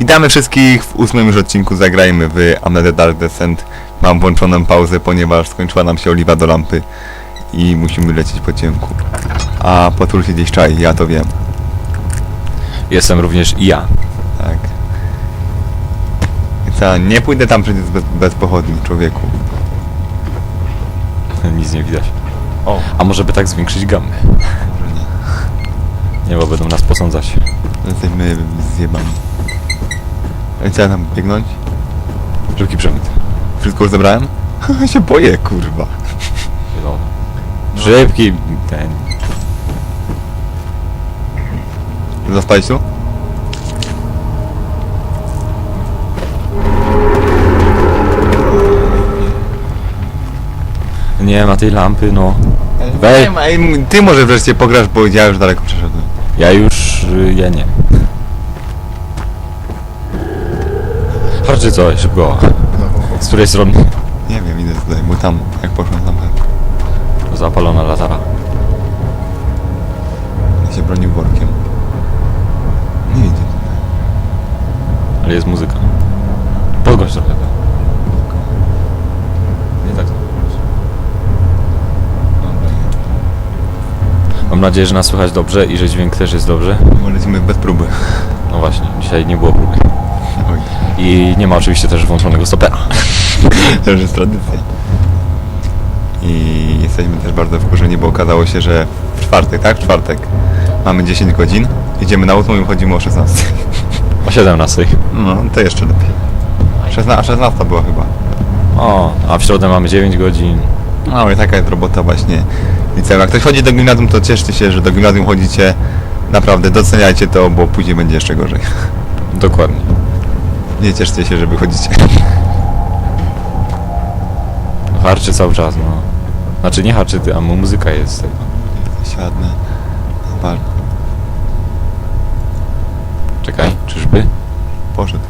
Witamy wszystkich w ósmym już odcinku Zagrajmy w Amnesia Dark Descent. Mam włączoną pauzę, ponieważ skończyła nam się oliwa do lampy i musimy lecieć po ciemku. A potwór się gdzieś czai, ja to wiem. Jestem również i ja. Tak. Co, nie pójdę tam przecież bez, bez pochodni, człowieku. Nic nie widać. O, A może by tak zwiększyć gamę? może nie. Nie, bo będą nas posądzać. Jesteśmy zjebani. Co, ja tam biegnąć? Szybki przemyt. Wszystko już zebrałem? Ja się boję, kurwa. Zielony. Szybki ten. Zaspać tu? Nie ma tej lampy, no. Wej. Ty może wreszcie pograsz, bo ja już daleko przeszedłem. Ja już... y, ja nie. Chodźcie co, szybko. Z której strony? Nie wiem, idę tutaj, bo tam, jak poszłem tam, Zapalona latara. ja się bronił workiem. Nie idzie tutaj. Ale jest muzyka. Podgłoś trochę. Nie tak. Mam nadzieję, że nas słychać dobrze i że dźwięk też jest dobrze. Bo lecimy bez próby. No właśnie, dzisiaj nie było próby. I nie ma oczywiście też włączonego stopera. to już jest tradycja. I jesteśmy też bardzo wkurzeni, bo okazało się, że w czwartek, tak? W czwartek mamy 10 godzin, idziemy na 8 i wchodzimy o 16. O 17. No, to jeszcze lepiej. 16, 16 była chyba. O, a w środę mamy 9 godzin. No i taka jest robota właśnie liceum. Jak ktoś chodzi do gimnazjum, to cieszcie się, że do gimnazjum chodzicie. Naprawdę, doceniajcie to, bo później będzie jeszcze gorzej. Dokładnie. Nie cieszcie się, że wychodzicie. Harczy cały czas, no. Znaczy nie harczy, ty, a mu muzyka jest z tego. Zobacz, Czekaj, czyżby? poszedł.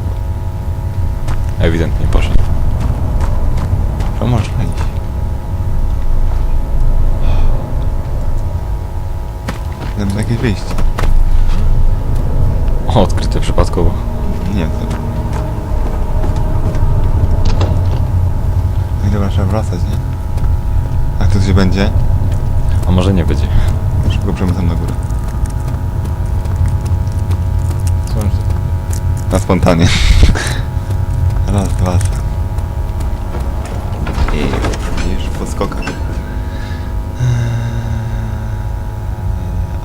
Ewidentnie poszedł. To możesz iść. Tam jakieś wyjście. O, odkryte przypadkowo. Nie wiem. co. No i dobra, trzeba wracać, nie? A tu gdzie będzie? A może nie będzie. Szybko przemycam na górę. Co on Na spontanie. Raz, dwa, trzy. I widzisz, po skokach.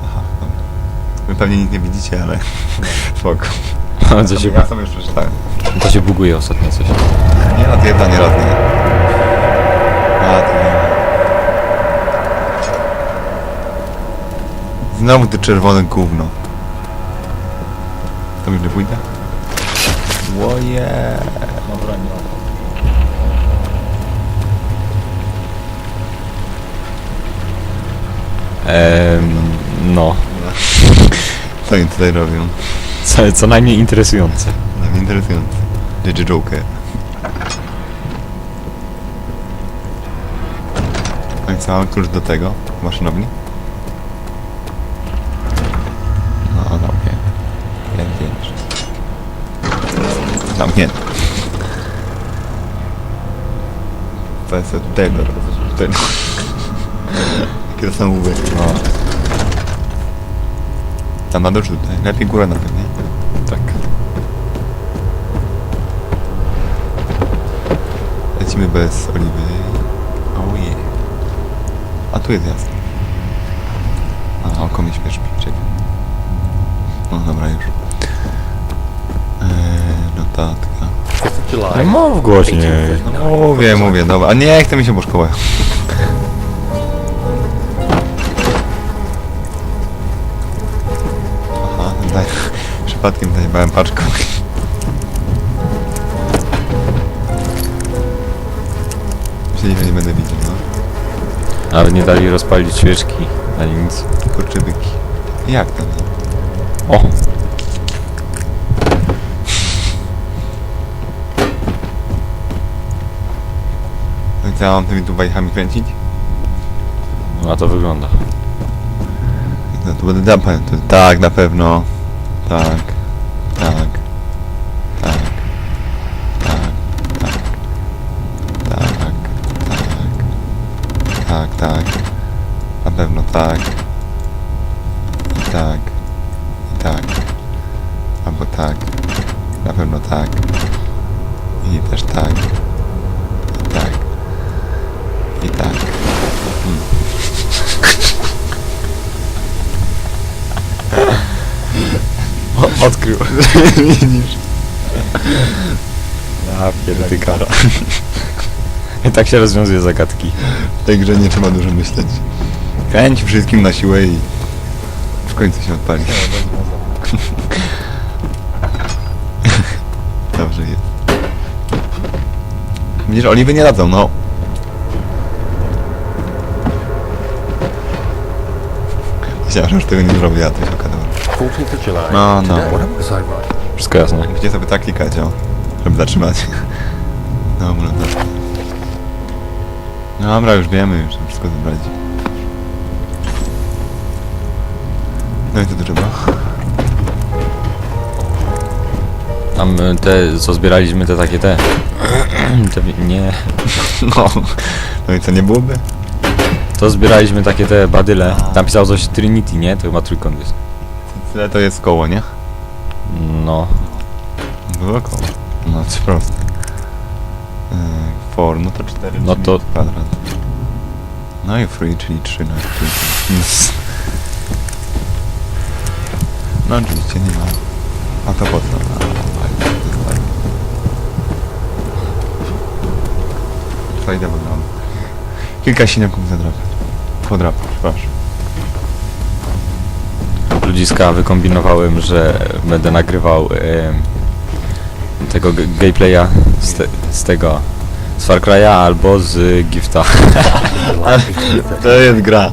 Aha, dobra. Wy pewnie nic nie widzicie, ale spoko. Co się, Ja sam już przeczytałem. to się buguje ostatnio coś. Nie raz jedna, nie raz nie. A, to nie. Znowu ty czerwone gówno. To już nie pójdę? Łoje. Dobra, nie Ehm, no, Co oni tutaj robią? co, co najmniej interesujące. Dla mnie interesujące. JJ Joker. No co, mam klucz do tego? Maszynowni? No, zamknięty. Pięknie. Zamknięty. Kwestia tego, tego. Jakie to są łby. No, Tam na czy tutaj? Lepiej górę na pewno, nie? tak. Lecimy bez oliwy. A tu jest jasno. A, oko mi śmieszy. Czekaj. No dobra, już. Eee, notatka. No mów głośniej. No, mówię, mówię, dobra. A nie, chce mi się po szkołę. Aha, daj. Przypadkiem zajebałem paczką. Ale nie dali rozpalić świeczki, ani nic. Kurczybyki. Jak to? O, No i co, ja mam tymi tu bajchami kręcić? no a to wygląda. No to będę na pewno. Tak, na pewno. Tak. Tak. Na pewno tak. I tak. I tak. Albo tak. Na pewno tak. I też tak. I tak. I tak. Mm. Odkrył. Widzisz? Ja pierdyka. Tak się rozwiązuje zagadki. W tej grze nie trzeba dużo myśleć. Kręć wszystkim na siłę i w końcu się odpali. Dobrze jest. Widzisz, oliwy nie radzą, no. Myślałem, że już tego nie zrobię, a to się okazało. 14th of July. No, no. Today. Was I right? Wszystko jasne. Gdzie sobie tak klikać, o, żeby zatrzymać. Dobra, dobra. Dobra, już wiemy, już tam wszystko zebraliśmy. No i co tu trzeba? Tam y, te, co zbieraliśmy, te takie te... te wi- nie... No, no i co, nie byłoby? To zbieraliśmy takie te badyle. Tam pisało coś Trinity, nie? To chyba trójkąt jest. Tyle to jest koło, nie? No. Było koło. No, coś proste. Yy, for, no to 4 No to- kwadrat. No i free, czyli 3 na 3. No oczywiście nie ma. A to po co? A, fajnie, to jest fajnie. Fajne wygląda. Kilka siniaków zadrapać. Podrapać, przepraszam. Ludziska wykombinowałem, że będę nagrywał em, tego g- gameplaya z, te, z tego... Z Far Cry'a albo z Gifta. July 15th. To jest gra.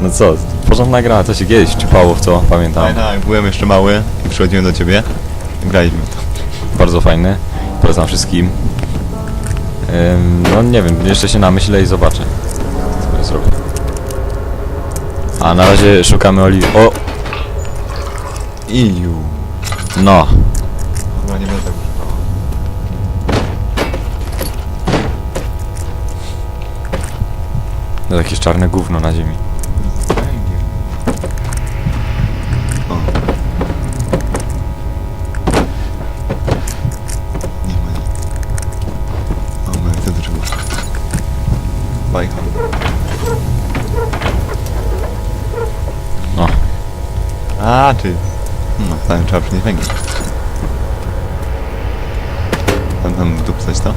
No co, porządna gra, to się kiedyś czypało w co, pamiętam. Tak, tak, byłem jeszcze mały i przychodziłem do ciebie graliśmy w to. Bardzo fajny. Polecam wszystkim. Ym, no nie wiem, jeszcze się namyślę i zobaczę. Co ja zrobię. A na razie szukamy Oli... O! Iu. No! Chyba nie będę tak To jakieś czarne gówno na ziemi. O. Nie ma nic. O, no co tu trzeba? Bajka. No. A, ty. No, tam trzeba przynieść węgiel. Tam tam wdupcać to?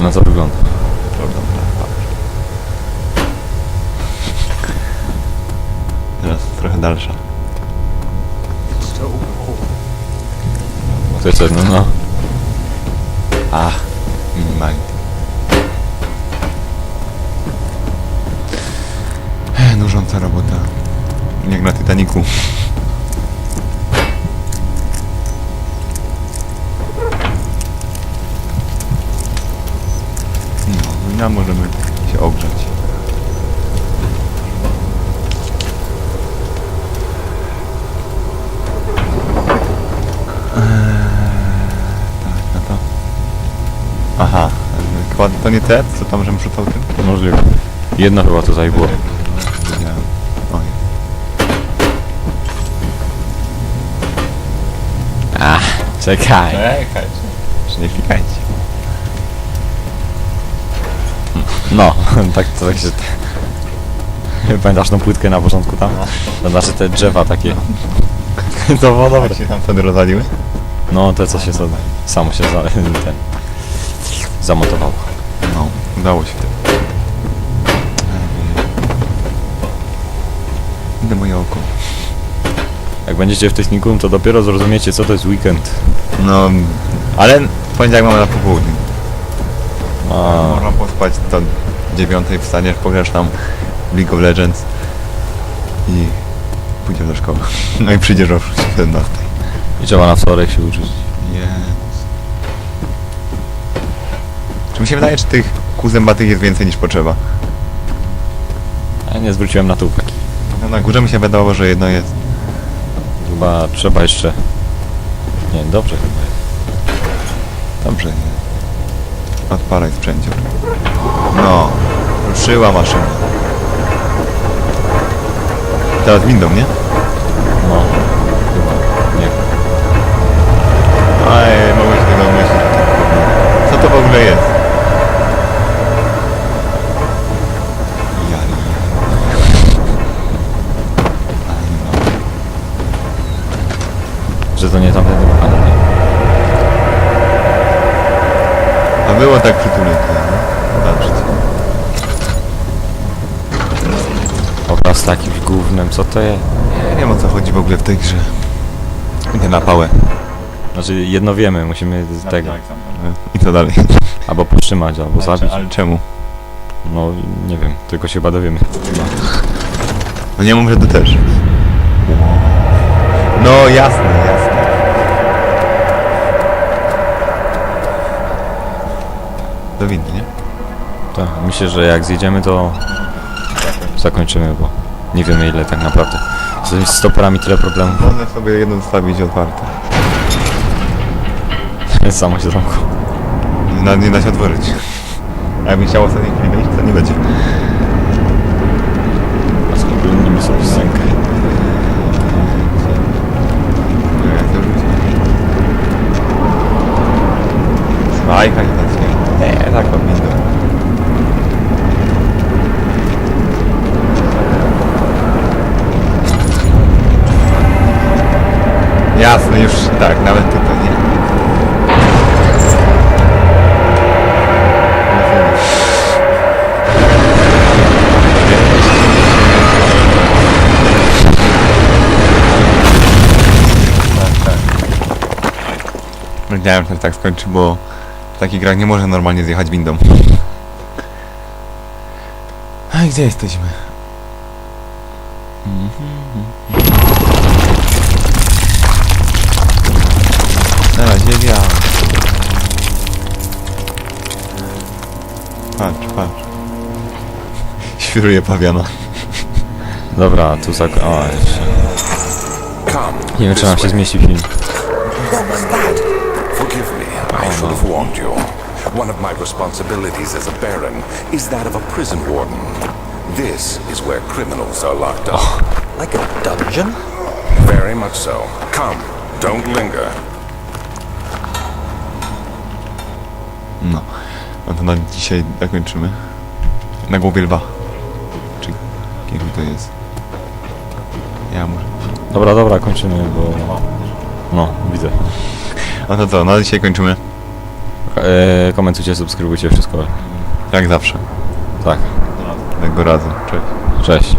No to wygląda. Dobra, dalsza. To jest no, no. A, minimalnie. Ech, Nużąca robota. Jak na Titaniku. No, no możemy się ogrzać. Nie te, co tam żem rzucał tym? Możliwe. Jedno chyba tutaj było. Widziałem. Oj. Ach, czekaj. Czekaj, czy nie klikajcie. No, tak to tak się... Pamiętasz tą płytkę na początku tam? To znaczy te drzewa takie. To było dobre. Jak się tam wtedy rozwaliły? No, te co się samo się za, ten, zamontowało. Udało się. Idę moje oko. Jak będziecie w technikum, to dopiero zrozumiecie, co to jest weekend. No, ale w poniedziałek mamy na popołudniu. A, Można pospać do dziewiątej, wstaniesz, pograsz tam w League of Legends i pójdziesz do szkoły. No i przyjdziesz o 17. I trzeba na wtorek się uczyć. Jezus. Czy mi się wydaje, czy tych kół zębatych jest więcej niż potrzeba? A nie zwróciłem na to uwagi. No na górze mi się wydawało, że jedno jest. Chyba trzeba jeszcze... Nie, dobrze chyba jest. Dobrze, nie. Odpalaj sprzęciu. No. Ruszyła maszyna. Teraz windą, nie? No. Chyba. Nie. Aj, mogłeś tego myśleć. Co to w ogóle jest? Jali. Że to nie tamten ale nie. A było tak przytulnie tutaj, no? Zobaczcie. Obraz z takim gównem, co to jest? Nie wiem o co chodzi w ogóle w tej grze. Idę na pałę. Znaczy jedno wiemy, musimy z tego. I co dalej? Albo powstrzymać, albo zabić. Ale czemu? No nie wiem, tylko się chyba dowiemy. No nie mów, że ty też. No jasne, jasne. Do windy, nie? Tak, myślę, że jak zjedziemy to zakończymy, bo nie wiemy ile tak naprawdę. Z tymi stoperami tyle problemów. Można sobie jedno zostawić otwarte. Samo się zamkło. Na, nie da się otworzyć. A jakby chciał ostatniej chwili wejść, to nie będzie. A spokojnie sobie piosenkę. Nie, to Wiedziałem, że tak skończy, bo w takich grach nie można normalnie zjechać windą. A gdzie jesteśmy? Na razie wiał. Patrz, patrz. Świruje pawiana. Dobra, tu zak... O, jeszcze. Nie wiem, czy nam się zmieści film. Should have warned you. One of my responsibilities as a baron is that of a prison warden. This is where criminals are locked up. Oh, like a dungeon? Very much so. Come. Don't linger. No. No to na dzisiaj zakończymy. Na głowie lwa. Czy kim to jest? Ja może. Dobra, dobra, kończymy, bo... No, widzę. No to co, na dzisiaj kończymy. E, komentujcie, subskrybujcie, wszystko. Jak zawsze. Tak, Tego razu. Cześć. cześć.